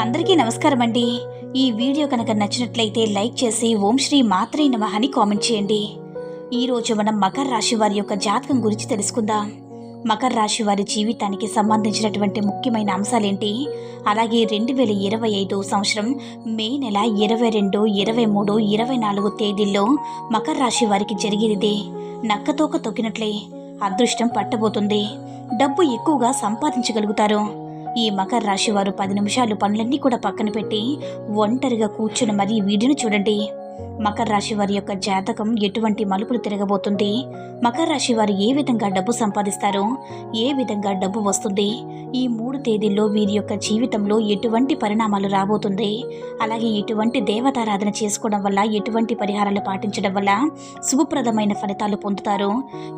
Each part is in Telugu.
అందరికీ నమస్కారం అండి. ఈ వీడియో కనుక నచ్చినట్లయితే లైక్ చేసి ఓం శ్రీ మాత్రే నమ అని కామెంట్ చేయండి. ఈరోజు మనం మకర రాశి వారి యొక్క జాతకం గురించి తెలుసుకుందాం. మకర రాశి వారి జీవితానికి సంబంధించినటువంటి ముఖ్యమైన అంశాలేంటి? అలాగే రెండు వేల ఇరవై ఐదు సంవత్సరం మే నెల ఇరవై రెండు ఇరవై మూడు ఇరవై నాలుగు తేదీల్లో మకర రాశి వారికి జరిగేది నక్కతోక తొక్కినట్లే. అదృష్టం పట్టబోతుంది. డబ్బు ఎక్కువగా సంపాదించగలుగుతారు. ఈ మకర రాశి వారు పది నిమిషాలు పనులన్నీ కూడా పక్కన పెట్టి ఒంటరిగా కూర్చుని మరీ వీడిని చూడండి. మకర రాశి వారి యొక్క జాతకం ఎటువంటి మలుపులు తిరగబోతుంది? మకర రాశి వారు ఏ విధంగా డబ్బు సంపాదిస్తారు ఏ విధంగా డబ్బు వస్తుంది? ఈ మూడు తేదీల్లో వీరి యొక్క జీవితంలో ఎటువంటి పరిణామాలు రాబోతుంది? అలాగే ఎటువంటి దేవతారాధన చేసుకోవడం వల్ల ఎటువంటి పరిహారాలు పాటించడం వల్ల శుభప్రదమైన ఫలితాలు పొందుతారు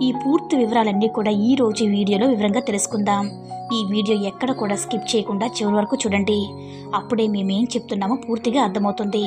ఈ పూర్తి వివరాలన్నీ కూడా ఈ రోజు వీడియోలో వివరంగా తెలుసుకుందాం. ఈ వీడియో ఎక్కడ కూడా స్కిప్ చేయకుండా చివరి వరకు చూడండి. అప్పుడే మేమేం చెప్తున్నామో పూర్తిగా అర్థమవుతుంది.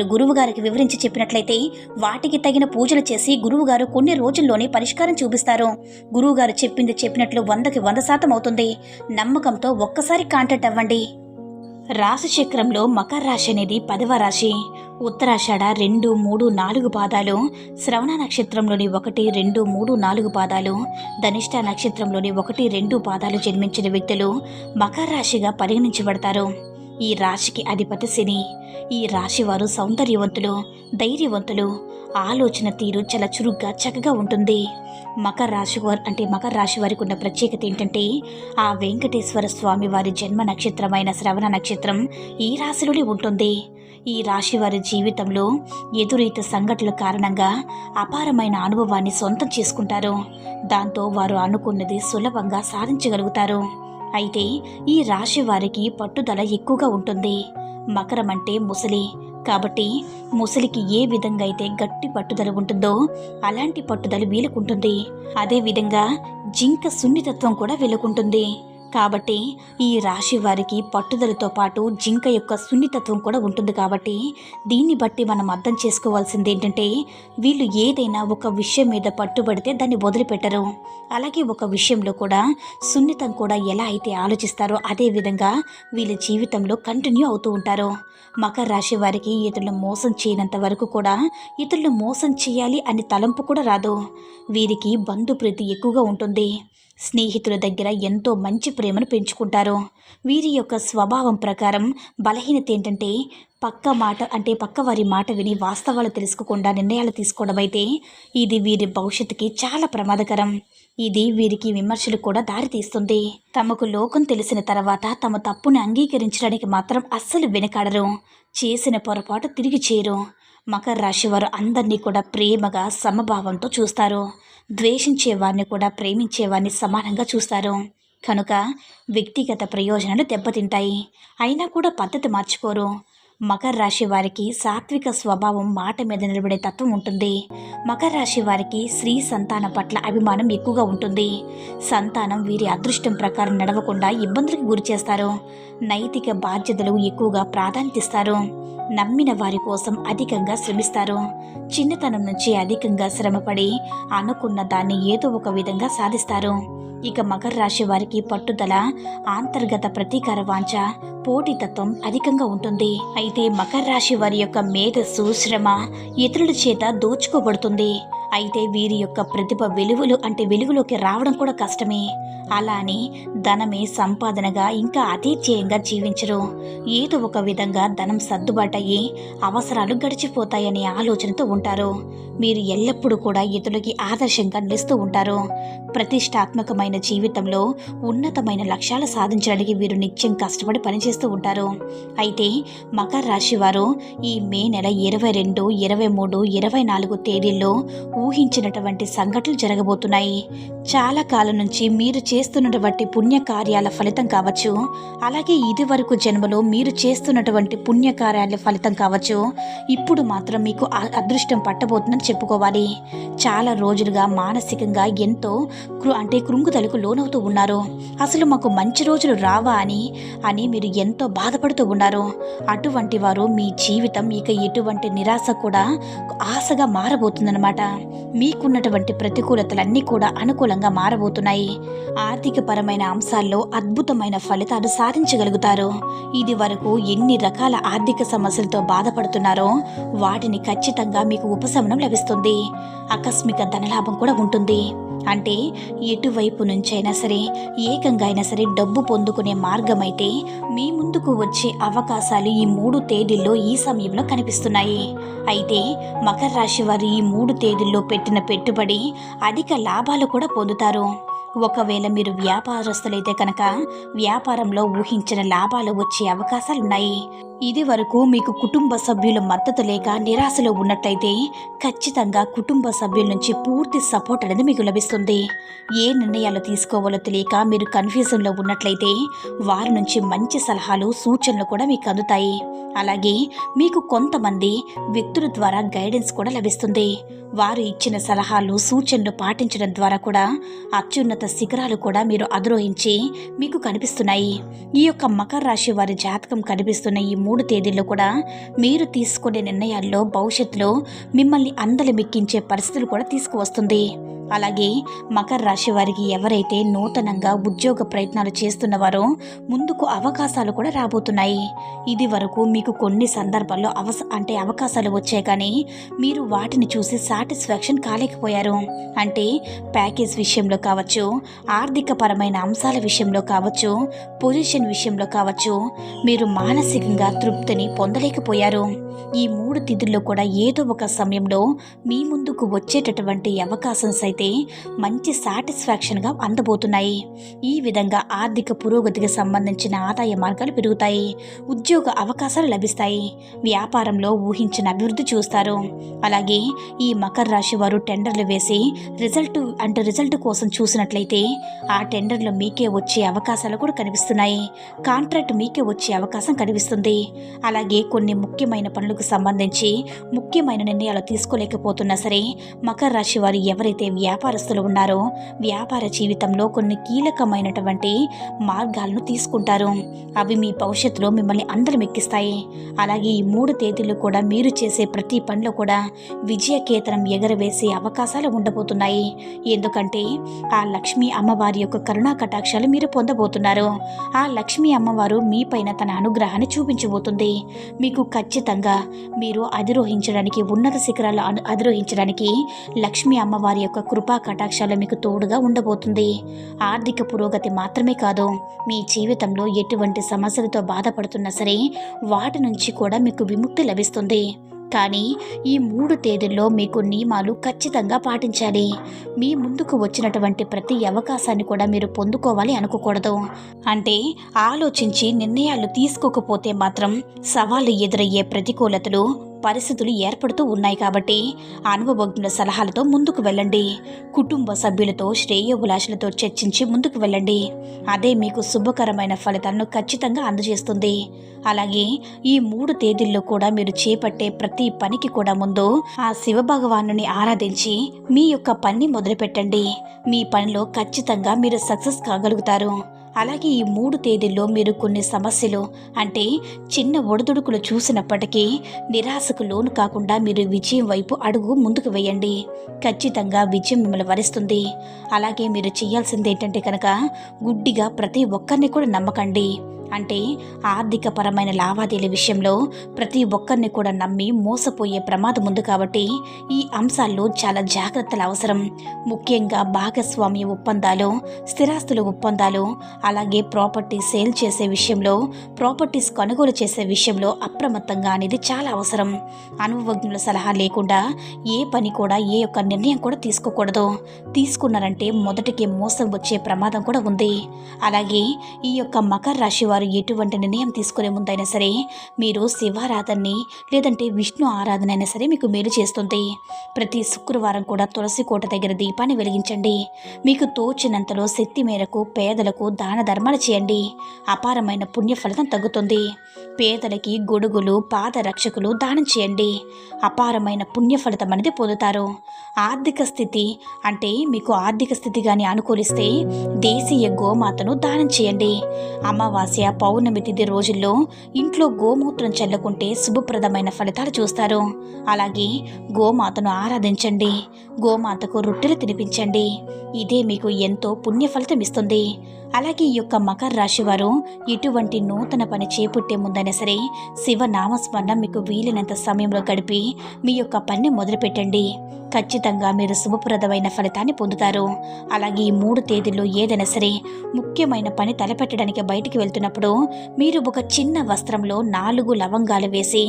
గురువు గారికి వివరించి చెప్పినట్లయితే వాటికి తగిన పూజలు చేసి గురువుగారు కొన్ని రోజుల్లోనే పరిష్కారం చూపిస్తారు. గురువుగారు చెప్పింది చెప్పినట్లు వందకి వంద శాతం అవుతుంది. నమ్మకంతో ఒక్కసారి కాంటాక్ట్ అవ్వండి. రాశి చక్రంలో మకర రాశి అనేది పదవ రాశి. ఉత్తరాషాఢ రెండు మూడు నాలుగు పాదాలు. శ్రవణ నక్షత్రంలోని ఒకటి రెండు మూడు నాలుగు పాదాలు. ధనిష్ట నక్షత్రంలోని ఒకటి రెండు పాదాలు జన్మించిన వ్యక్తులు మకర రాశిగా పరిగణించబడతారు. ఈ రాశికి అధిపతి శని. ఈ రాశి వారు సౌందర్యవంతులు ధైర్యవంతులు. ఆలోచన తీరు చాలా చురుగ్గా చక్కగా ఉంటుంది. మకర రాశి వారు అంటే మకర రాశి వారికి ఉన్న ప్రత్యేకత ఏంటంటే ఆ వెంకటేశ్వర స్వామి వారి జన్మ నక్షత్రమైన శ్రవణ నక్షత్రం ఈ రాశిలోనే ఉంటుంది. ఈ రాశి వారి జీవితంలో ఎదురైత సంఘటనల కారణంగా అపారమైన అనుభవాన్ని సొంతం చేసుకుంటారు. దాంతో వారు అనుకున్నది సులభంగా సాధించగలుగుతారు. అయితే ఈ రాశి వారికి పట్టుదల ఎక్కువగా ఉంటుంది. మకరం అంటే ముసలి. కాబట్టి ముసలికి ఏ విధంగా అయితే గట్టి పట్టుదల ఉంటుందో అలాంటి పట్టుదల వీలుకుంటుంది. అదేవిధంగా జింక సున్నితత్వం కూడా వీలుకుంటుంది. కాబట్టి ఈ రాశి వారికి పట్టుదలతో పాటు జింక యొక్క సున్నితత్వం కూడా ఉంటుంది కాబట్టి దీన్ని బట్టి మనం అర్థం చేసుకోవాల్సింది ఏంటంటే వీళ్ళు ఏదైనా ఒక విషయం మీద పట్టుబడితే దాన్ని వదిలిపెట్టరు. అలాగే ఒక విషయంలో కూడా సున్నితం కూడా ఎలా అయితే ఆలోచిస్తారో అదే విధంగా వీళ్ళ జీవితంలో కంటిన్యూ అవుతూ ఉంటారు. మకర రాశి వారికి ఇతరులను మోసం చేయనంత వరకు కూడా ఇతరులను మోసం చేయాలి అనే తలంపు కూడా రాదు. వీరికి బంధుప్రీతి ఎక్కువగా ఉంటుంది. స్నేహితుల దగ్గర ఎంతో మంచి ప్రేమను పెంచుకుంటారు. వీరి యొక్క స్వభావం ప్రకారం బలహీనత ఏంటంటే పక్క మాట అంటే పక్క వారి మాట విని వాస్తవాలు తెలుసుకోకుండా నిర్ణయాలు తీసుకోవడం అయితే ఇది వీరి భవిష్యత్తుకి చాలా ప్రమాదకరం. ఇది వీరికి విమర్శలు కూడా దారితీస్తుంది తమకు లోకం తెలిసిన తర్వాత తమ తప్పుని అంగీకరించడానికి మాత్రం అస్సలు వెనకాడరు. చేసిన పొరపాటు తిరిగి చేయరు. మకర రాశి వారు అందరినీ కూడా ప్రేమగా సమభావంతో చూస్తారు. ద్వేషించే వారిని కూడా ప్రేమించే వారిని సమానంగా చూస్తారు. కనుక వ్యక్తిగత ప్రయోజనాలు దెబ్బతింటాయి. అయినా కూడా పద్ధతి మార్చుకోరు. మకర రాశి వారికి సాత్విక స్వభావం మాట మీద నిలబడే తత్వం ఉంటుంది. మకర రాశి వారికి స్త్రీ సంతానం పట్ల అభిమానం ఎక్కువగా ఉంటుంది. సంతానం వీరి అదృష్టం ప్రకారం నడవకుండా ఇబ్బందులకు గురి చేస్తారు. నైతిక బాధ్యతలు ఎక్కువగా ప్రాధాన్యత ఇస్తారు. నమ్మిన వారి కోసం అధికంగా శ్రమిస్తారు. చిన్నతనం నుంచి అధికంగా శ్రమపడి అనుకున్న దాన్ని ఏదో ఒక విధంగా సాధిస్తారు. ఇక మకర రాశి వారికి పట్టుదల అంతర్గత ప్రతీకార వాంఛ పోటీతత్వం అధికంగా ఉంటుంది. అయితే మకర రాశి వారి యొక్క మేధస్సు శ్రమ ఇతరుల చేత దోచుకోబడుతుంది. అయితే వీరి యొక్క ప్రతిభ వెలుగులు అంటే వెలుగులోకి రావడం కూడా కష్టమే. అలా అని ధనమే సంపాదనగా ఇంకా అతిచేయంగా జీవించరు. ఏదో ఒక విధంగా ధనం సర్దుబాటయ్యి అవసరాలు గడిచిపోతాయనే ఆలోచనతో ఉంటారు. మీరు ఎల్లప్పుడూ కూడా ఇతరులకి ఆదర్శంగా నిలుస్తూ ఉంటారు. ప్రతిష్టాత్మకమైన జీవితంలో ఉన్నతమైన లక్ష్యాలు సాధించడానికి వీరు నిత్యం కష్టపడి పనిచేస్తూ ఉంటారు. అయితే మకర రాశి వారు ఈ మే నెల ఇరవై రెండు ఇరవై మూడు ఇరవై నాలుగు తేదీల్లో ఊహించినటువంటి సంఘటనలు జరగబోతున్నాయి. చాలా కాలం నుంచి మీరు చేస్తున్నటువంటి పుణ్యకార్యాల ఫలితం కావచ్చు అలాగే ఇది వరకు జన్మలో మీరు చేస్తున్నటువంటి పుణ్యకార్యాల ఫలితం కావచ్చు. ఇప్పుడు మాత్రం మీకు అదృష్టం పట్టబోతుందని చెప్పుకోవాలి. చాలా రోజులుగా మానసికంగా ఎంతో కృ అంటే కృంగుదలకు లోనవుతూ ఉన్నారు. అసలు మాకు మంచి రోజులు రావా అని అని మీరు ఎంతో బాధపడుతూ ఉన్నారు. అటువంటి వారు మీ జీవితం ఇక ఎటువంటి నిరాశ కూడా ఆశగా మారబోతుందన్నమాట. మీకున్నటువంటి ప్రతికూలతలన్నీ కూడా అనుకూలంగా మారబోతున్నాయి. ఆర్థిక పరమైన అంశాల్లో అద్భుతమైన ఫలితాలు సాధించగలుగుతారు. ఇది వరకు ఎన్ని రకాల ఆర్థిక సమస్యలతో బాధపడుతున్నారో వాటిని ఖచ్చితంగా మీకు ఉపశమనం లభిస్తుంది. ఆకస్మిక ధనలాభం కూడా ఉంటుంది. అంటే ఎటువైపు నుంచైనా సరే ఏకంగా అయినా సరే డబ్బు పొందుకునే మార్గమైతే మీ ముందుకు వచ్చే అవకాశాలు ఈ మూడు తేదీల్లో ఈ సమయంలో కనిపిస్తున్నాయి. అయితే మకర రాశి వారు ఈ మూడు తేదీల్లో పెట్టిన పెట్టుబడి అధిక లాభాలు కూడా పొందుతారు. ఒకవేళ మీరు వ్యాపారస్తులైతే కనుక వ్యాపారంలో ఊహించిన లాభాలు వచ్చే అవకాశాలున్నాయి. ఇది వరకు మీకు కుటుంబ సభ్యుల మద్దతు లేక నిరాశలో ఉన్నట్లయితే ఖచ్చితంగా కుటుంబ సభ్యుల నుంచి పూర్తి సపోర్ట్ అనేది మీకు లభిస్తుంది. ఏ నిర్ణయాలు తీసుకోవాలో తెలియక మీరు కన్ఫ్యూజన్లో ఉన్నట్లయితే వారి నుంచి మంచి సలహాలు సూచనలు కూడా మీకు అందుతాయి. అలాగే మీకు కొంతమంది వ్యక్తుల ద్వారా గైడెన్స్ కూడా లభిస్తుంది. వారు ఇచ్చిన సలహాలు సూచనలు పాటించడం ద్వారా కూడా అత్యున్నత శిఖరాలు కూడా మీరు అధిరోహించి మీకు కనిపిస్తున్నాయి. ఈ యొక్క మకర రాశి వారి జాతకం కనిపిస్తున్న ఈ మూడు తేదీల్లో కూడా మీరు తీసుకునే నిర్ణయాల్లో భవిష్యత్తులో మిమ్మల్ని అందలమెక్కించే పరిస్థితులు కూడా తీసుకువస్తుంది. అలాగే మకర రాశి వారికి ఎవరైతే నూతనంగా ఉద్యోగ ప్రయత్నాలు చేస్తున్నవారో ముందుకు అవకాశాలు కూడా రాబోతున్నాయి. ఇది వరకు మీకు కొన్ని సందర్భాల్లో అవస అంటే అవకాశాలు వచ్చాయి కానీ మీరు వాటిని చూసి సాటిస్ఫాక్షన్ కాలేకపోయారు. అంటే ప్యాకేజ్ విషయంలో కావచ్చు ఆర్థిక పరమైన అంశాల విషయంలో కావచ్చు పొజిషన్ విషయంలో కావచ్చు మీరు మానసికంగా తృప్తిని పొందలేకపోయారు. ఈ మూడు తిథుల్లో కూడా ఏదో ఒక సమయంలో మీ ముందుకు వచ్చేటటువంటి అవకాశం అయితే మంచి సాటిస్ఫాక్షన్గా అందబోతున్నాయి. ఈ విధంగా ఆర్థిక పురోగతికి సంబంధించిన ఆదాయ మార్గాలు పెరుగుతాయి. ఉద్యోగ అవకాశాలు లభిస్తాయి. వ్యాపారంలో ఊహించిన అభివృద్ధి చూస్తారు. అలాగే ఈ మకర రాశి వారు టెండర్లు వేసి రిజల్ట్ అంటే రిజల్ట్ కోసం చూసినట్లయితే ఆ టెండర్లు మీకే వచ్చే అవకాశాలు కూడా కనిపిస్తున్నాయి. కాంట్రాక్ట్ మీకే వచ్చే అవకాశం కనిపిస్తుంది. అలాగే కొన్ని ముఖ్యమైన పనులకు సంబంధించి ముఖ్యమైన నిర్ణయాలు తీసుకోలేకపోతున్నా సరే మకర రాశి వారు ఎవరైతే వ్యాపారస్తులు ఉన్నారో వ్యాపార జీవితంలో కొన్ని కీలకమైనటువంటి మార్గాలను తీసుకుంటారు. అవి మీ భవిష్యత్తులో మిమ్మల్ని అందరం ఎక్కిస్తాయి అలాగే ఈ మూడు తేదీలు కూడా మీరు చేసే ప్రతి పనిలో కూడా విజయకేతనం ఎగరవేసే అవకాశాలు ఉండబోతున్నాయి. ఎందుకంటే ఆ లక్ష్మీ అమ్మవారి యొక్క కరుణా కటాక్షాలు మీరు పొందబోతున్నారు. ఆ లక్ష్మీ అమ్మవారు మీపైన తన అనుగ్రహాన్ని చూపించబోతుంది. మీకు ఖచ్చితంగా మీరు అధిరోహించడానికి ఉన్నత శిఖరాలు అధిరోహించడానికి లక్ష్మీ అమ్మవారి యొక్క కృపా కటాక్షాలు మీకు తోడుగా ఉండబోతుంది. ఆర్థిక పురోగతి మాత్రమే కాదు మీ జీవితంలో ఎటువంటి సమస్యలతో బాధపడుతున్నా సరే వాటి నుంచి కూడా మీకు విముక్తి లభిస్తుంది. కానీ ఈ మూడు తేదీల్లో మీకు నియమాలు ఖచ్చితంగా పాటించాలి. మీ ముందుకు వచ్చినటువంటి ప్రతి అవకాశాన్ని కూడా మీరు పొందుకోవాలి అనుకోకూడదు. అంటే ఆలోచించి నిర్ణయాలు తీసుకోకపోతే మాత్రం సవాళ్ళు ఎదురయ్యే ప్రతికూలతలు పరిస్థితులు ఏర్పడుతూ ఉన్నాయి కాబట్టి అనుభవజ్ఞుల సలహాలతో ముందుకు వెళ్ళండి. కుటుంబ సభ్యులతో శ్రేయోభిలాషులతో చర్చించి ముందుకు వెళ్ళండి. అదే మీకు శుభకరమైన ఫలితాలను ఖచ్చితంగా అందజేస్తుంది. అలాగే ఈ మూడు తేదీల్లో కూడా మీరు చేపట్టే ప్రతి పనికి కూడా ముందు ఆ శివ భగవానుని ఆరాధించి మీ యొక్క పనిని మొదలుపెట్టండి. మీ పనిలో ఖచ్చితంగా మీరు సక్సెస్ కాగలుగుతారు. అలాగే ఈ మూడు తేదీల్లో మీరు కొన్ని సమస్యలు అంటే చిన్న ఒడిదుడుకులు చూసినప్పటికీ నిరాశకు లోను కాకుండా మీరు విజయం వైపు అడుగు ముందుకు వేయండి. ఖచ్చితంగా విజయం మిమ్మల్ని వరిస్తుంది. అలాగే మీరు చేయాల్సింది ఏంటంటే కనుక గుడ్డిగా ప్రతి ఒక్కరిని కూడా నమ్మకండి. అంటే ఆర్థిక పరమైన లావాదేవీల విషయంలో ప్రతి ఒక్కరిని కూడా నమ్మి మోసపోయే ప్రమాదం ఉంది కాబట్టి ఈ అంశాల్లో చాలా జాగ్రత్తలు అవసరం. ముఖ్యంగా భాగస్వామ్య ఒప్పందాలు స్థిరాస్తుల ఒప్పందాలు అలాగే ప్రాపర్టీ సేల్ చేసే విషయంలో ప్రాపర్టీస్ కొనుగోలు చేసే విషయంలో అప్రమత్తంగా అనేది చాలా అవసరం. అనుభవజ్ఞుల సలహా లేకుండా ఏ పని కూడా ఏ యొక్క నిర్ణయం కూడా తీసుకోకూడదు. తీసుకున్నారంటే మొదటికి మోసం వచ్చే ప్రమాదం కూడా ఉంది. అలాగే ఈ యొక్క మకర రాశి వారు వారు ఎటువంటి నిర్ణయం తీసుకునే ముందైనా సరే మీరు శివారాధనని లేదంటే విష్ణు ఆరాధన అయినా సరే మీకు మేలు చేస్తుంది. ప్రతి శుక్రవారం కూడా తులసి కోట దగ్గర దీపాన్ని వెలిగించండి. మీకు తోచినంతలో శక్తి మేరకు పేదలకు దాన ధర్మాలు చేయండి. అపారమైన పుణ్య ఫలితం తగ్గుతుంది. పేదలకి గొడుగులు పాదరక్షకులు దానం చేయండి. అపారమైన పుణ్య ఫలితం అనేది పొందుతారు. ఆర్థిక స్థితి అంటే మీకు ఆర్థిక స్థితి కానీ అనుకూలిస్తే దేశీయ గోమాతను దానం చేయండి. అమావాస్య పౌర్ణమి తిథి రోజుల్లో ఇంట్లో గోమూత్రం చల్లుకుంటే శుభప్రదమైన ఫలితాలు చూస్తారు. అలాగే గోమాతను ఆరాధించండి. గోమాతకు రొట్టెలు తినిపించండి. ఇదే మీకు ఎంతో పుణ్య ఫలితం ఇస్తుంది. అలాగే ఈ యొక్క మకర రాశి వారు ఇటువంటి నూతన పని చేపట్టే ముందైనా సరే శివనామస్మరణ మీకు వీలైనంత సమయంలో గడిపి మీ యొక్క పని మొదలుపెట్టండి. ఖచ్చితంగా మీరు శుభప్రదమైన ఫలితాన్ని పొందుతారు. అలాగే ఈ మూడు తేదీల్లో ఏదైనా సరే ముఖ్యమైన పని తలపెట్టడానికి బయటికి వెళ్తున్నప్పుడు మీరు ఒక చిన్న వస్త్రంలో నాలుగు లవంగాలు వేసి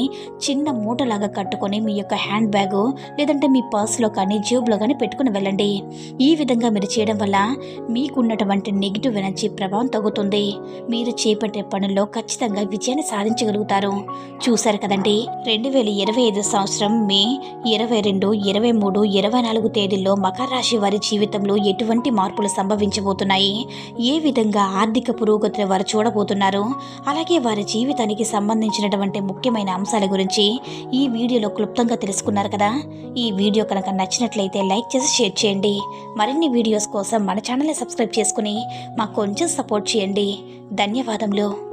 చిన్న మూటలాగా కట్టుకొని మీ యొక్క హ్యాండ్ బ్యాగ్ లేదంటే మీ పర్స్లో కానీ జేబులో కానీ పెట్టుకుని వెళ్ళండి. ఈ విధంగా మీరు చేయడం వల్ల మీకున్నటువంటి నెగిటివ్ ఎనర్జీ ప్రభావం తగ్గుతుంది. మీరు చేపట్టే పనుల్లో ఖచ్చితంగా విజయాన్ని సాధించగలుగుతారు. చూశారు కదండి రెండు వేల ఇరవై ఐదు సంవత్సరం మే ఇరవై రెండు ఇరవై మూడు మూడు ఇరవై నాలుగు తేదీల్లో మకర రాశి వారి జీవితంలో ఎటువంటి మార్పులు సంభవించబోతున్నాయి? ఏ విధంగా ఆర్థిక పురోగతిని వారు చూడబోతున్నారు? అలాగే వారి జీవితానికి సంబంధించినటువంటి ముఖ్యమైన అంశాల గురించి ఈ వీడియోలో క్లుప్తంగా తెలుసుకున్నారు కదా? ఈ వీడియో కనుక నచ్చినట్లయితే లైక్ చేసి షేర్ చేయండి. మరిన్ని వీడియోస్ కోసం మన ఛానల్ని సబ్స్క్రైబ్ చేసుకుని మాకు కొంచెం సపోర్ట్ చేయండి. ధన్యవాదములు.